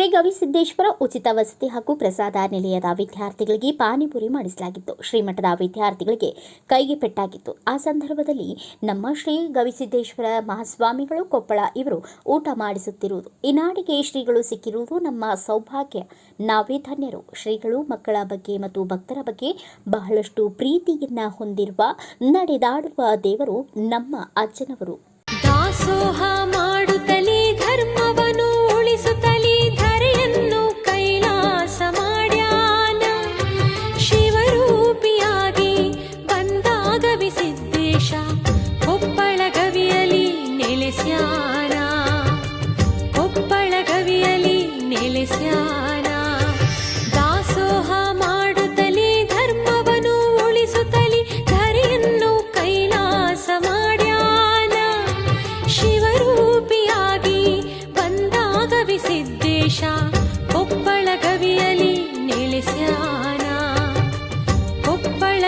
ಗವಿಸಿದ್ದೇಶ್ವರ ಉಚಿತ ವಸತಿ ಹಾಗೂ ಪ್ರಸಾದ ನಿಲಯದ ವಿದ್ಯಾರ್ಥಿಗಳಿಗೆ ಪಾನಿಪುರಿ ಮಾಡಿಸಲಾಗಿತ್ತು. ಶ್ರೀಮಠದ ವಿದ್ಯಾರ್ಥಿಗಳಿಗೆ ಕೈಗೆ ಪೆಟ್ಟಾಗಿತ್ತು. ಆ ಸಂದರ್ಭದಲ್ಲಿ ನಮ್ಮ ಶ್ರೀ ಗವಿಸಿದ್ದೇಶ್ವರ ಮಹಾಸ್ವಾಮಿಗಳು ಕೊಪ್ಪಳ ಇವರು ಊಟ ಮಾಡಿಸುತ್ತಿರುವುದು. ಈ ನಾಡಿಗೆ ಶ್ರೀಗಳು ಸಿಕ್ಕಿರುವುದು ನಮ್ಮ ಸೌಭಾಗ್ಯ. ನಾವೇ ಧನ್ಯರು. ಶ್ರೀಗಳು ಮಕ್ಕಳ ಬಗ್ಗೆ ಮತ್ತು ಭಕ್ತರ ಬಗ್ಗೆ ಬಹಳಷ್ಟು ಪ್ರೀತಿಯನ್ನ ಹೊಂದಿರುವ, ನಡೆದಾಡುವ ದೇವರು ನಮ್ಮ ಅಜ್ಜನವರು. ದಾಸೋಹ ದಾಸೋಹ ಮಾಡುತ್ತಲೇ ಧರ್ಮವನು ಶಿವರೂಪಿಯಾಗಿ ಸಿದ್ದೇಶ ಕೊಪ್ಪಳ ಕವಿಯಲಿ ನೆಲೆಸ್ಯಾನ ಕೊಪ್ಪಳ